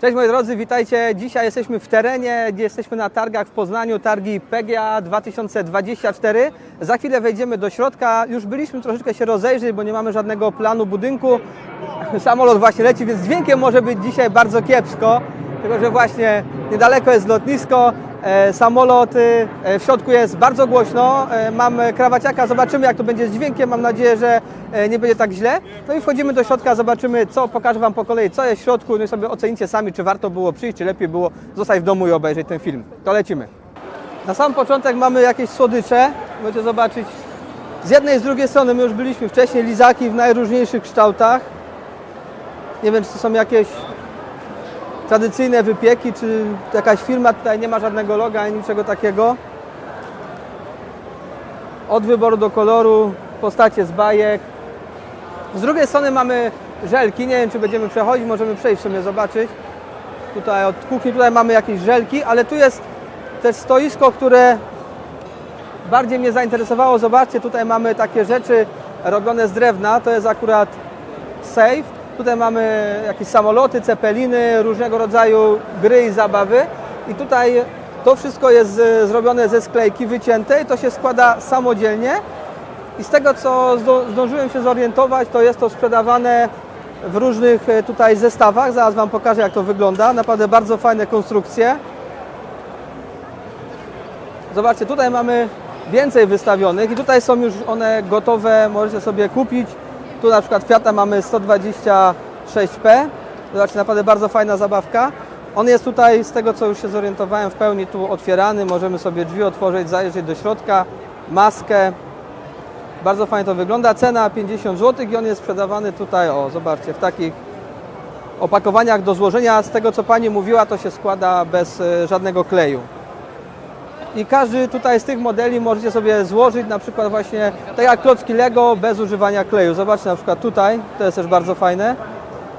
Cześć moi drodzy, witajcie. Dzisiaj jesteśmy w terenie, gdzie jesteśmy na targach w Poznaniu, targi PGA 2024. Za chwilę wejdziemy do środka. Już byliśmy troszeczkę się rozejrzeć, bo nie mamy żadnego planu budynku. Samolot właśnie leci, więc dźwiękiem może być dzisiaj bardzo kiepsko. Tylko, że właśnie niedaleko jest lotnisko, samoloty, e, w środku jest bardzo głośno. E, mam krawaciaka, zobaczymy jak to będzie z dźwiękiem. Mam nadzieję, że e, nie będzie tak źle. No i wchodzimy do środka, zobaczymy co, pokażę Wam po kolei, co jest w środku. No i sobie ocenicie sami, czy warto było przyjść, czy lepiej było zostać w domu i obejrzeć ten film. To lecimy. Na sam początek mamy jakieś słodycze. Możecie zobaczyć z jednej i z drugiej strony. My już byliśmy wcześniej, lizaki w najróżniejszych kształtach. Nie wiem, czy to są jakieś tradycyjne wypieki, czy jakaś firma, tutaj nie ma żadnego loga ani niczego takiego. Od wyboru do koloru, postacie z bajek. Z drugiej strony mamy żelki, nie wiem czy będziemy przechodzić, możemy przejść w sumie zobaczyć. Tutaj od kuchni tutaj mamy jakieś żelki, ale tu jest też stoisko, które bardziej mnie zainteresowało. Zobaczcie, tutaj mamy takie rzeczy robione z drewna, to jest akurat safe. Tutaj mamy jakieś samoloty, cepeliny, różnego rodzaju gry i zabawy. I tutaj to wszystko jest e, zrobione ze sklejki wyciętej, to się składa samodzielnie. I z tego co zdążyłem się zorientować, to jest to sprzedawane w różnych e, tutaj zestawach. Zaraz Wam pokażę jak to wygląda. Naprawdę bardzo fajne konstrukcje. Zobaczcie, tutaj mamy więcej wystawionych i tutaj są już one gotowe, możecie sobie kupić. Tu na przykład Fiata mamy 126P. Zobaczcie, naprawdę bardzo fajna zabawka. On jest tutaj, z tego co już się zorientowałem, w pełni tu otwierany. Możemy sobie drzwi otworzyć, zajrzeć do środka, maskę. Bardzo fajnie to wygląda. Cena 50 zł i on jest sprzedawany tutaj, o zobaczcie, w takich opakowaniach do złożenia. Z tego co Pani mówiła, to się składa bez e, żadnego kleju. I każdy tutaj z tych modeli możecie sobie złożyć na przykład właśnie tak jak klocki Lego bez używania kleju. Zobaczcie na przykład tutaj, to jest też bardzo fajne.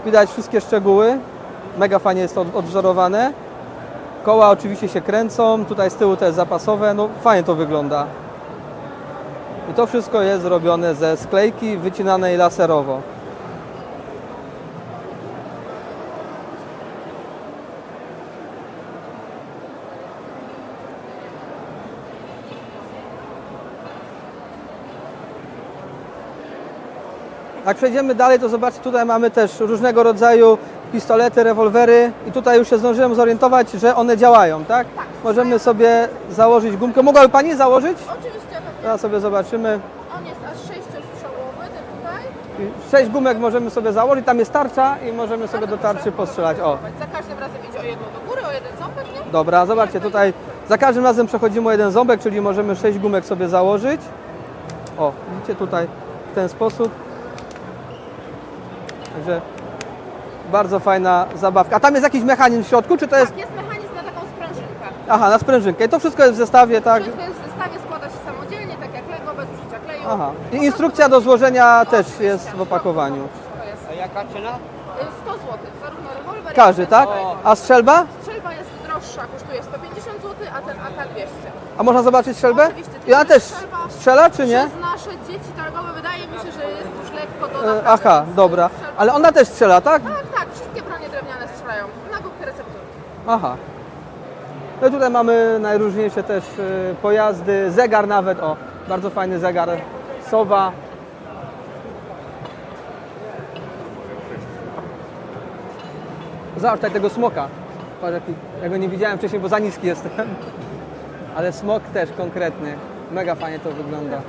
Widać wszystkie szczegóły. Mega fajnie jest to od- odwzorowane. Koła oczywiście się kręcą, tutaj z tyłu to jest zapasowe, no fajnie to wygląda. I to wszystko jest zrobione ze sklejki wycinanej laserowo. Jak przejdziemy dalej, to zobaczcie, tutaj mamy też różnego rodzaju pistolety, rewolwery i tutaj już się zdążyłem zorientować, że one działają, tak? Możemy sobie założyć gumkę. Mogłaby Pani założyć? Oczywiście, tak. Teraz sobie zobaczymy. On jest aż sześciostrzałowy, ten tutaj. Sześć gumek możemy sobie założyć, tam jest tarcza i możemy sobie do tarczy postrzelać. O, Za każdym razem idzie o jedno do góry, o jeden ząbek, nie? dobra, zobaczcie, tutaj za każdym razem przechodzimy o jeden ząbek, czyli możemy sześć gumek sobie założyć. O, widzicie tutaj w ten sposób. Także bardzo fajna zabawka. A tam jest jakiś mechanizm w środku, czy to jest... Tak, jest mechanizm na taką sprężynkę. Aha, na sprężynkę. I to wszystko jest w zestawie, tak? Wszystko jest w zestawie, składa się samodzielnie, tak jak Lego, bez użycia kleju. Aha. I instrukcja do złożenia też jest w opakowaniu. A jaka cena? Y, 100 zł, zarówno rewolwer, Każdy, jak i tak? A strzelba? Strzelba jest droższa, kosztuje 150 zł, a ten AK 200. A można zobaczyć strzelbę? Oczywiście, I ona tylko też strzelba strzela, czy nie? Przez E, Aha, dobra. Ale ona też strzela, tak? Tak, tak, wszystkie bronie drewniane strzelają. Na główkę receptury. Aha. No i tutaj mamy najróżniejsze też e, pojazdy, zegar nawet, o, bardzo fajny zegar, sowa. Zobacz tutaj tego smoka. Patrz, jaki, ja go nie widziałem wcześniej, bo za niski jestem. Ale smok też konkretny. Mega fajnie to wygląda.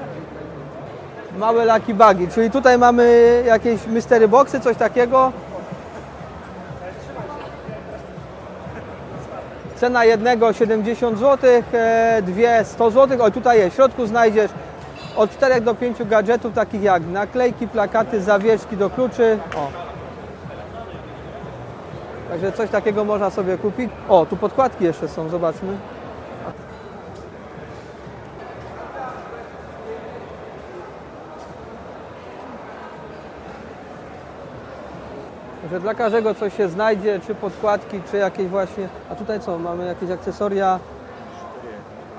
Małe lucky bugi, czyli tutaj mamy jakieś mystery boxy, coś takiego. Cena jednego 70 zł, e, dwie 100 zł. O tutaj jest, w środku znajdziesz od 4 do 5 gadżetów takich jak naklejki, plakaty, zawieszki do kluczy. O. Także coś takiego można sobie kupić. O, tu podkładki jeszcze są, zobaczmy. Że dla każdego coś się znajdzie, czy podkładki, czy jakieś właśnie. A tutaj co? Mamy jakieś akcesoria.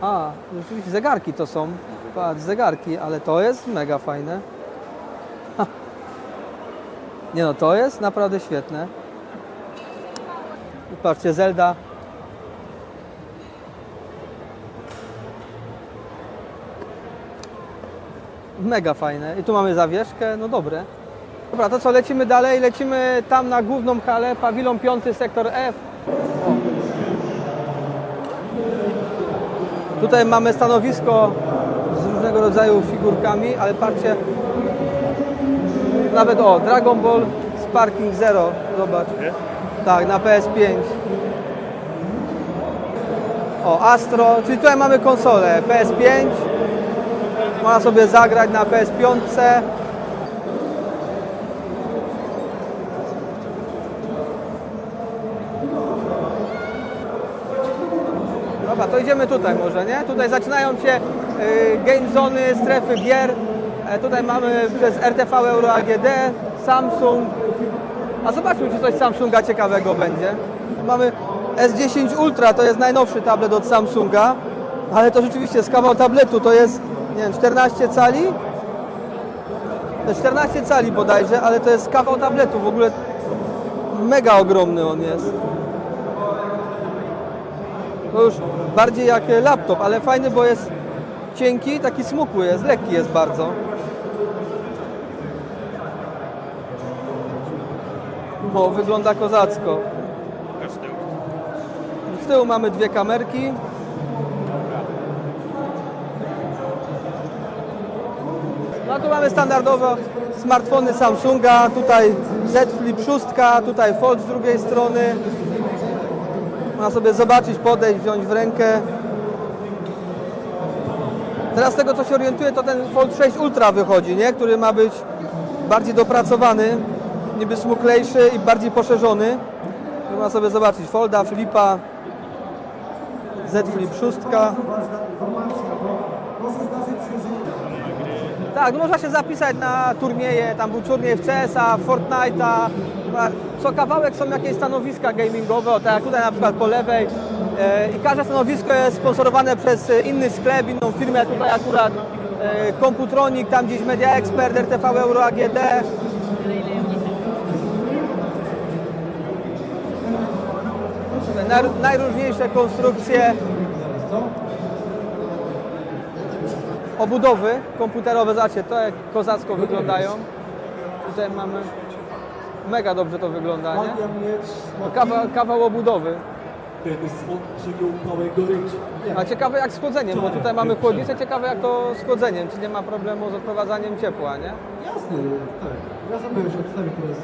A, rzeczywiście zegarki to są. Patrz, zegarki, ale to jest mega fajne. Ha. Nie no, to jest naprawdę świetne. Patrzcie, Zelda. Mega fajne. I tu mamy zawieszkę, no dobre. Dobra, to co, lecimy dalej? Lecimy tam na główną halę, pawilon 5, sektor F. O. Tutaj mamy stanowisko z różnego rodzaju figurkami, ale patrzcie, nawet o, Dragon Ball Sparking Zero, zobacz. Tak, na PS5. O, Astro, czyli tutaj mamy konsolę PS5. Można sobie zagrać na PS5. Dobra, to idziemy tutaj może, nie? Tutaj zaczynają się y, game zony, strefy gier. E, tutaj mamy przez RTV Euro AGD, Samsung. A zobaczmy, czy coś Samsunga ciekawego będzie. Mamy S10 Ultra, to jest najnowszy tablet od Samsunga, ale to rzeczywiście z kawał tabletu to jest, nie wiem, 14 cali? To jest 14 cali bodajże, ale to jest kawał tabletu, w ogóle mega ogromny on jest. To już bardziej jak laptop, ale fajny, bo jest cienki, taki smukły jest, lekki jest bardzo. O, wygląda kozacko. Z tyłu mamy dwie kamerki. No tu mamy standardowo smartfony Samsunga, tutaj Z Flip 6, tutaj Fold z drugiej strony. Można sobie zobaczyć, podejść, wziąć w rękę. Teraz z tego co się orientuję, to ten Fold 6 Ultra wychodzi, nie? który ma być bardziej dopracowany, niby smuklejszy i bardziej poszerzony. Można sobie zobaczyć Folda, Flipa, Z Flip 6. Tak, no można się zapisać na turnieje, tam był turniej w CS-a, Fortnite'a. Co kawałek są jakieś stanowiska gamingowe, tak jak tutaj na przykład po lewej. E, I każde stanowisko jest sponsorowane przez e, inny sklep, inną firmę. Tutaj akurat e, Computronic, tam gdzieś Media Expert, RTV Euro AGD. Naj, najróżniejsze konstrukcje obudowy komputerowe, zobaczcie, to jak kozacko wyglądają. Tutaj mamy, mega dobrze to wygląda, nie? Magia mieć Kawał, obudowy. A ciekawe jak z chłodzeniem, bo tutaj mamy chłodnicę, ciekawe jak to z chłodzeniem, czy nie ma problemu z odprowadzaniem ciepła, nie? Jasne, tak. Ja sobie już odstawię teraz.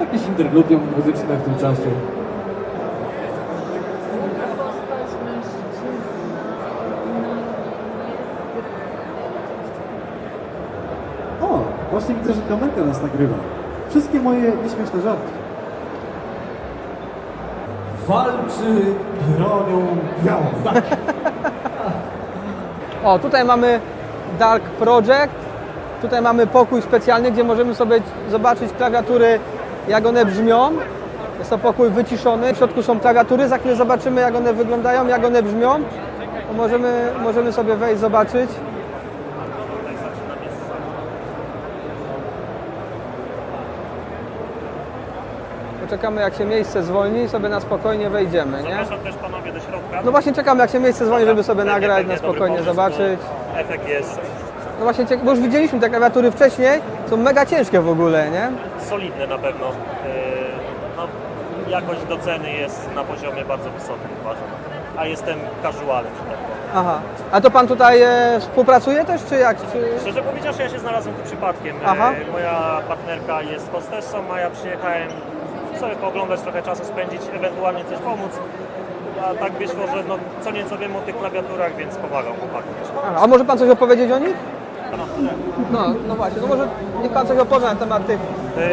Jakieś interludium muzyczne w tym czasie. O, właśnie widzę, że kamerka nas nagrywa. Wszystkie moje nieśmieszne żarty. Walczy bronią białą. Tak. O, tutaj mamy Dark Project. Tutaj mamy pokój specjalny, gdzie możemy sobie zobaczyć klawiatury, jak one brzmią. Jest to pokój wyciszony. W środku są klawiatury, za chwilę zobaczymy, jak one wyglądają, jak one brzmią. To możemy, możemy sobie wejść, zobaczyć. Poczekamy, jak się miejsce zwolni sobie na spokojnie wejdziemy, nie? Zapraszam też panowie do środka. No właśnie czekamy, jak się miejsce zwolni, żeby sobie Pewnie, nagrać, pewnie na dobry spokojnie pomysł, zobaczyć. bo Efekt jest No właśnie, bo już widzieliśmy te klawiatury wcześniej, są mega ciężkie w ogóle, nie? solidny na pewno. Yy, No, jakość do ceny jest na poziomie bardzo wysokim, uważam. A jestem casualem, że tak powiem. Aha. A to pan tutaj e, współpracuje też, czy jak? Czy... Szczerze powiedziawszy, ja się znalazłem tu przypadkiem. E, Aha. Moja partnerka jest hostessą, a ja przyjechałem sobie pooglądać, trochę czasu spędzić, ewentualnie coś pomóc. A tak wyszło, że no, co nieco wiem o tych klawiaturach, więc pomagam chłopakom. A może pan coś opowiedzieć o nich? No. No, no właśnie, no może niech pan coś opowie na temat tych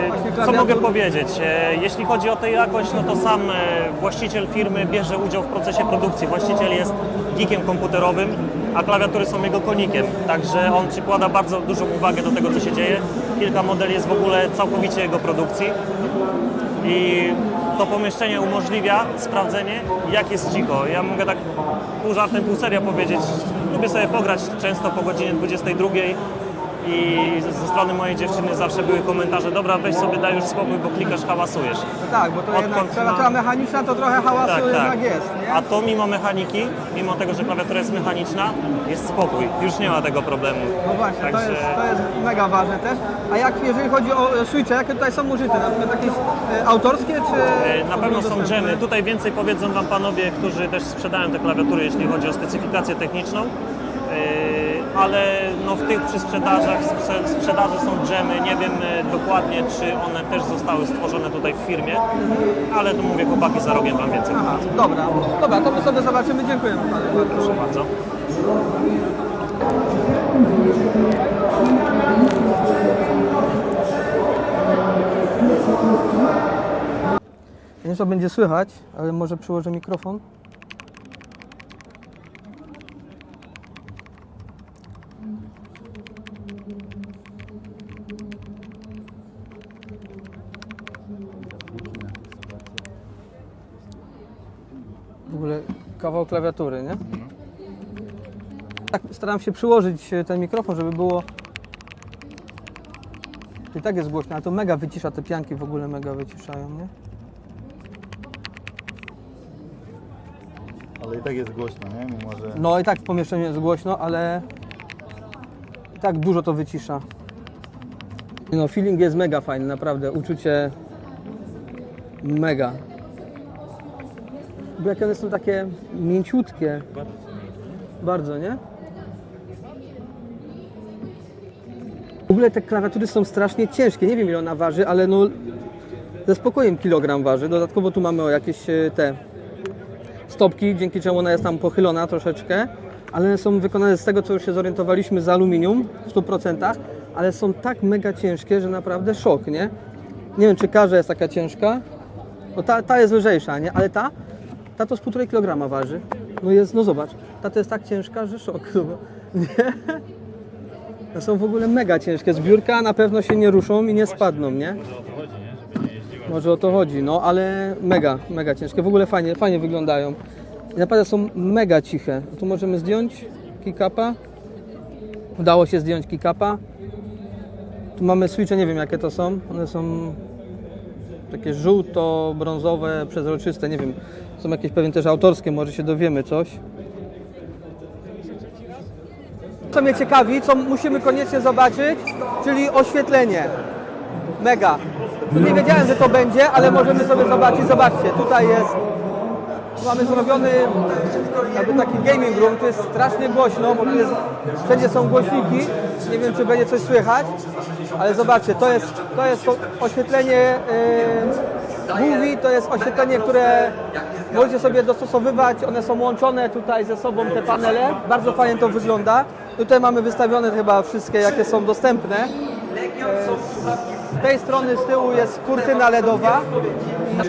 właśnie Co mogę powiedzieć? E, Jeśli chodzi o tę jakość, no to sam e, właściciel firmy bierze udział w procesie produkcji. Właściciel jest geekiem komputerowym, a klawiatury są jego konikiem. Także on przykłada bardzo dużą uwagę do tego, co się dzieje. Kilka modeli jest w ogóle całkowicie jego produkcji. I to pomieszczenie umożliwia sprawdzenie, jak jest cicho. Ja mogę tak pół żartem, pół serio powiedzieć, lubię sobie pograć często po godzinie 22 i ze strony mojej dziewczyny zawsze były komentarze, dobra, weź sobie, daj już spokój, bo klikasz, hałasujesz. No tak, bo to Odkąd jednak klawiatura mechaniczna to trochę hałasu Tak, jednak tak. jest, nie? A to mimo mechaniki, mimo tego, że klawiatura jest mechaniczna, jest spokój. Już nie ma tego problemu. No właśnie, to, Także- jest, to jest mega ważne też. A jak jeżeli chodzi o e, switche, jakie tutaj są użyte? Na przykład jakieś e, autorskie czy... E, Na pewno są dżemy. Tutaj więcej powiedzą Wam panowie, którzy też sprzedają te klawiatury, jeśli chodzi o specyfikację techniczną. E, Ale no w tych przy sprzedażach, sprze- sprzedaży są dżemy. Nie wiem e, dokładnie, czy one też zostały stworzone tutaj w firmie, ale tu mówię, chłopaki za rogiem Wam więcej Aha, dobra, dobra, to my sobie zobaczymy. Dziękujemy Panu. Proszę bardzo. Nie wiem, co będzie słychać, ale może przyłożę mikrofon. W ogóle kawał klawiatury, nie? Tak, staram się przyłożyć e, ten mikrofon, żeby było... I tak jest głośno, ale to mega wycisza, te pianki w ogóle mega wyciszają, nie? Ale i tak jest głośno, nie? Mimo, że... No i tak w pomieszczeniu jest głośno, ale i tak dużo to wycisza. No, feeling jest mega fajny, naprawdę. Uczucie mega. Jak one są takie mięciutkie. Bardzo, nie? W ogóle te klawiatury są strasznie ciężkie. Nie wiem ile ona waży, ale no ze spokojem kilogram waży. Dodatkowo tu mamy o jakieś e, te stopki, dzięki czemu ona jest tam pochylona troszeczkę, ale są wykonane z tego, co już się zorientowaliśmy, z aluminium w 100%, ale są tak mega ciężkie, że naprawdę szok, nie? Nie wiem, czy każda jest taka ciężka. No ta, ta jest lżejsza, nie? Ale ta, ta to z 1,5 kg waży. No jest, no zobacz, ta to jest tak ciężka, że szok. No, nie? To są w ogóle mega ciężkie. Z biurka na pewno się nie ruszą i nie spadną, nie? Może o to chodzi, no ale mega, mega ciężkie. W ogóle fajnie, fajnie wyglądają. I naprawdę są mega ciche. Tu możemy zdjąć kickapa. Udało się zdjąć kickapa. Tu mamy switche, nie wiem jakie to są. One są takie żółto-brązowe, przezroczyste, nie wiem. Są jakieś pewnie też autorskie, może się dowiemy coś. Co mnie ciekawi, co musimy koniecznie zobaczyć, czyli oświetlenie. Mega. Nie wiedziałem, że to będzie, ale możemy sobie zobaczyć. Zobaczcie, tutaj jest. Mamy zrobiony jakby taki gaming room. Tu jest strasznie głośno, bo tu jest, wszędzie są głośniki. Nie wiem, czy będzie coś słychać, ale zobaczcie, to jest, to jest to oświetlenie yy, movie, to jest oświetlenie, które możecie sobie dostosowywać. One są łączone tutaj ze sobą, te panele. Bardzo fajnie to wygląda. Tutaj mamy wystawione chyba wszystkie, jakie są dostępne. Z tej strony z tyłu jest kurtyna LEDowa.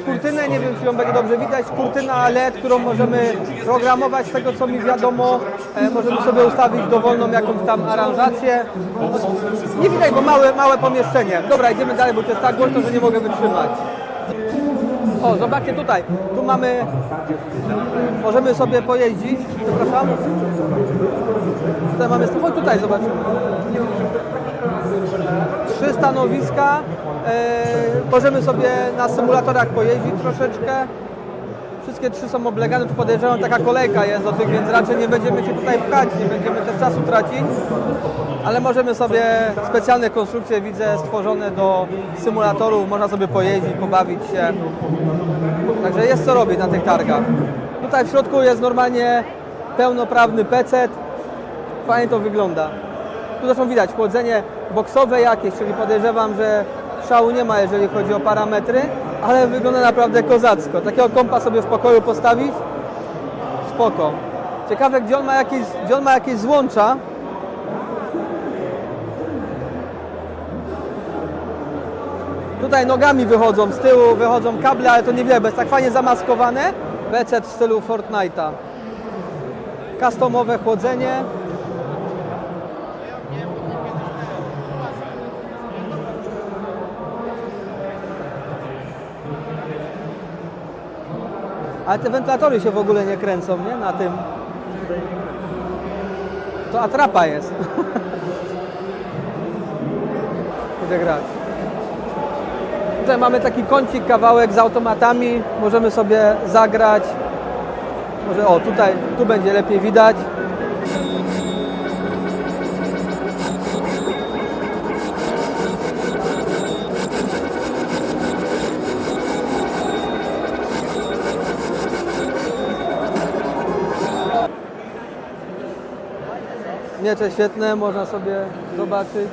Kurtynę, nie wiem czy ją będzie dobrze widać, kurtyna LED, którą możemy programować z tego co mi wiadomo. E, możemy sobie ustawić dowolną jakąś tam aranżację. Nie widać, bo małe, małe pomieszczenie. Dobra, idziemy dalej, bo to jest tak głośno, że nie mogę wytrzymać. O, zobaczcie tutaj. Tu mamy, możemy sobie pojeździć. Przepraszam. Tutaj mamy, chodź tutaj zobaczymy trzy stanowiska. E, możemy sobie na symulatorach pojeździć troszeczkę. Wszystkie trzy są oblegane, tu podejrzewam taka kolejka jest do tych, więc raczej nie będziemy się tutaj pchać, nie będziemy też czasu tracić. Ale możemy sobie specjalne konstrukcje widzę stworzone do symulatorów, można sobie pojeździć, pobawić się. Także jest co robić na tych targach. Tutaj w środku jest normalnie pełnoprawny PC. Fajnie to wygląda. Tu zresztą widać chłodzenie boksowe jakieś, czyli podejrzewam, że szału nie ma, jeżeli chodzi o parametry, ale wygląda naprawdę kozacko. Takiego kompa sobie w pokoju postawić, spoko. Ciekawe, gdzie on ma jakieś, gdzie on ma jakieś złącza. Tutaj nogami wychodzą, z tyłu wychodzą kable, ale to niewiele, bo jest tak fajnie zamaskowane. PC w stylu Fortnite'a. Customowe chłodzenie. Ale te wentylatory się w ogóle nie kręcą, nie? Na tym. To atrapa jest. Idę grać. Tutaj mamy taki kącik, kawałek z automatami. Możemy sobie zagrać. Może o, tutaj, tu będzie lepiej widać. Miecze świetne, można sobie zobaczyć.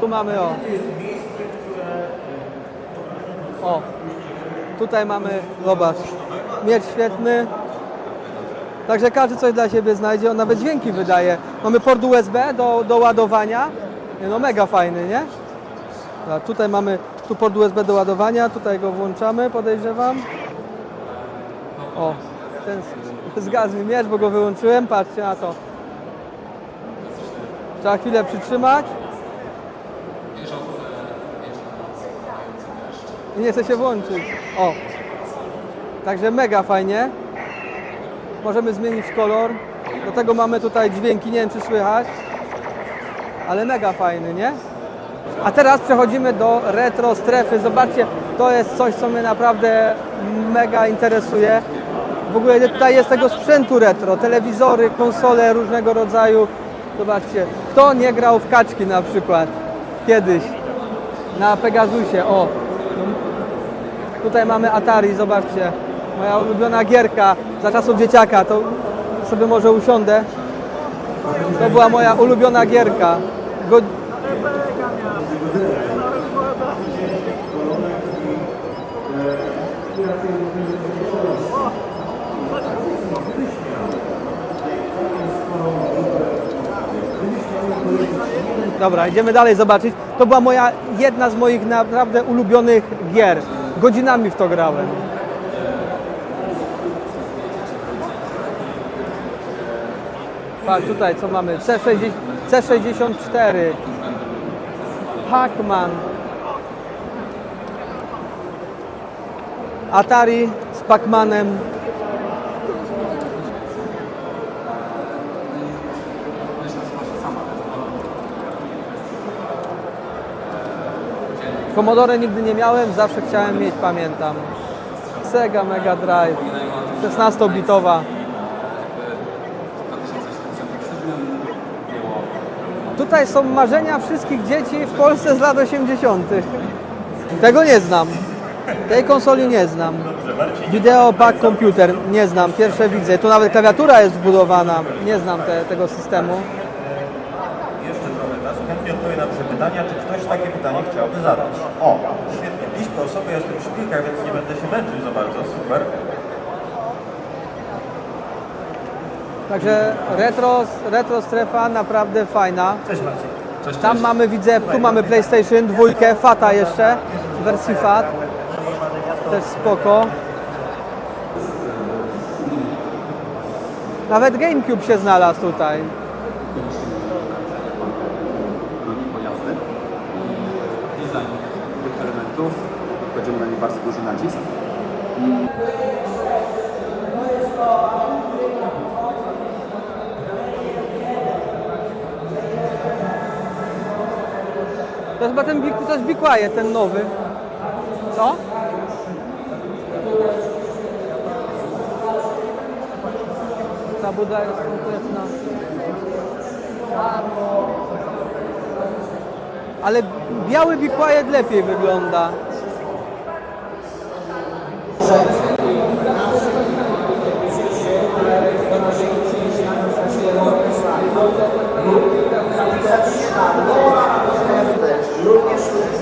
Tu mamy o. O. Tutaj mamy, zobacz, miecz świetny. Także każdy coś dla siebie znajdzie, on nawet dźwięki wydaje. Mamy port USB do, do ładowania. No mega fajny, nie? A tutaj mamy tu port USB do ładowania, tutaj go włączamy, podejrzewam. O, ten zgasł mi miecz, bo go wyłączyłem, patrzcie na to. Trzeba chwilę przytrzymać. I nie chce się włączyć. O. Także mega fajnie. Możemy zmienić kolor. Do tego mamy tutaj dźwięki, nie wiem czy słychać. Ale mega fajny, nie? A teraz przechodzimy do retro strefy. Zobaczcie, to jest coś, co mnie naprawdę mega interesuje. W ogóle tutaj jest tego sprzętu retro, telewizory, konsole różnego rodzaju. Zobaczcie, kto nie grał w kaczki na przykład kiedyś na Pegasusie, o. Tutaj mamy Atari, zobaczcie. Moja ulubiona gierka za czasów dzieciaka, to sobie może usiądę. To była moja ulubiona gierka. Dobra, idziemy dalej zobaczyć. To była moja jedna z moich naprawdę ulubionych gier. Godzinami w to grałem. Patrz tutaj co mamy. C60, C64. Pac-Man. Atari z Pac-Manem. Commodore nigdy nie miałem, zawsze chciałem mieć, pamiętam. Sega Mega Drive, 16-bitowa. Tutaj są marzenia wszystkich dzieci w Polsce z lat 80. Tego nie znam. Tej konsoli nie znam. Video Pack Computer nie znam, pierwsze widzę. Tu nawet klawiatura jest wbudowana. Nie znam te, tego systemu. Jeszcze trochę czasu. Chętnie odpowiem na te pytania. Czy ktoś takie pytanie chciałby zadać? O, świetnie. Blisko osoby, ja jestem w szpilkach, więc nie będę się męczył za bardzo. Także retro, retro strefa naprawdę fajna. Cześć Maciej. Cześć, Tam mamy, widzę, tu mamy PlayStation, dwójkę, Fata jeszcze, w wersji Fat. Też spoko. Nawet GameCube się znalazł tutaj. pojazdy. Design tych elementów, kładziemy na nie bardzo duży nacisk. To chyba ten, Be- to jest Be Quiet, ten nowy. Co? Ta buda jest kompletna. Ale biały Be Quiet lepiej wygląda. Deus.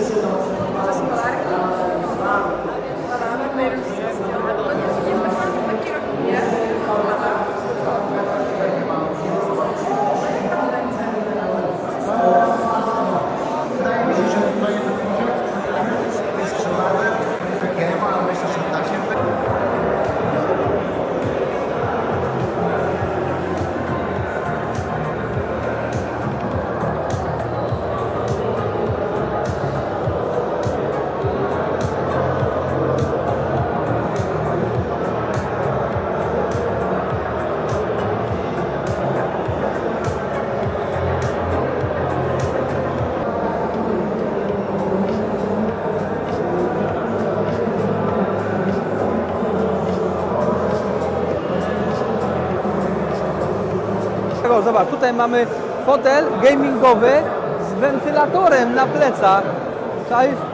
Zobacz, tutaj mamy fotel gamingowy z wentylatorem na plecach.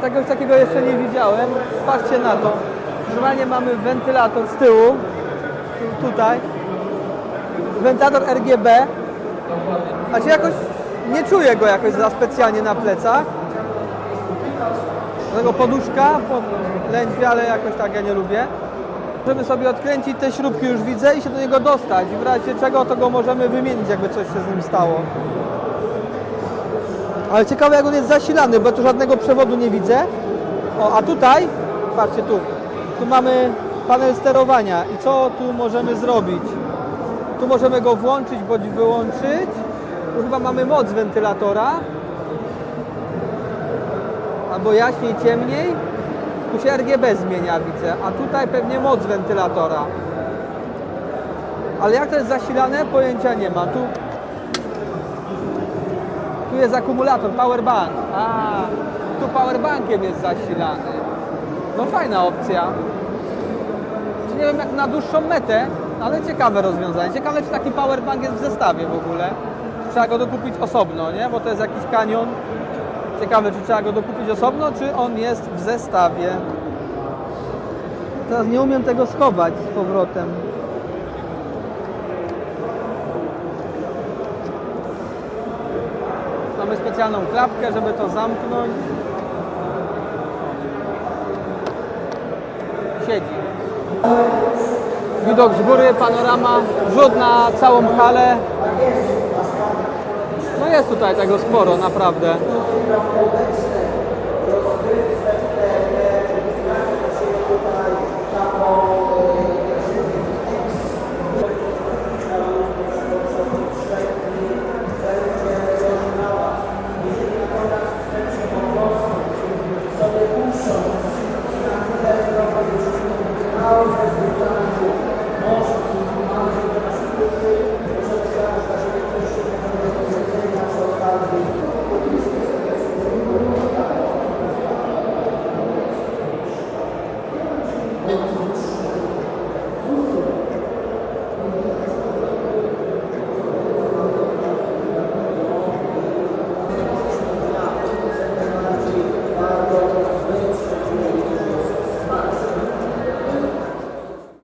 Czegoś takiego jeszcze nie widziałem. Patrzcie na to. Normalnie mamy wentylator z tyłu, tu- tutaj. Wentylator RGB. Znaczy jakoś nie czuję go jakoś za specjalnie na plecach. Dlatego poduszka po lędźwie, ale jakoś tak ja nie lubię. Możemy sobie odkręcić te śrubki, już widzę, i się do niego dostać. W razie czego to go możemy wymienić, jakby coś się z nim stało. Ale ciekawe jak on jest zasilany, bo tu żadnego przewodu nie widzę. O, a tutaj, patrzcie tu, tu mamy panel sterowania i co tu możemy zrobić? Tu możemy go włączyć bądź wyłączyć. Tu chyba mamy moc wentylatora. Albo jaśniej, ciemniej. Tu się RGB zmienia, widzę. A tutaj pewnie moc wentylatora. Ale jak to jest zasilane? Pojęcia nie ma. Tu, tu jest akumulator, powerbank. A, tu powerbankiem jest zasilany. No fajna opcja. Nie wiem jak na dłuższą metę, ale ciekawe rozwiązanie. Ciekawe czy taki powerbank jest w zestawie w ogóle. Trzeba go dokupić osobno, nie? Bo to jest jakiś kanion. Ciekawe czy trzeba go dokupić osobno, czy on jest w zestawie. Teraz nie umiem tego schować z powrotem. Mamy specjalną klapkę, żeby to zamknąć. Siedzi. Widok z góry, panorama, rzut na całą halę. No jest tutaj tego sporo, naprawdę. da fidelidade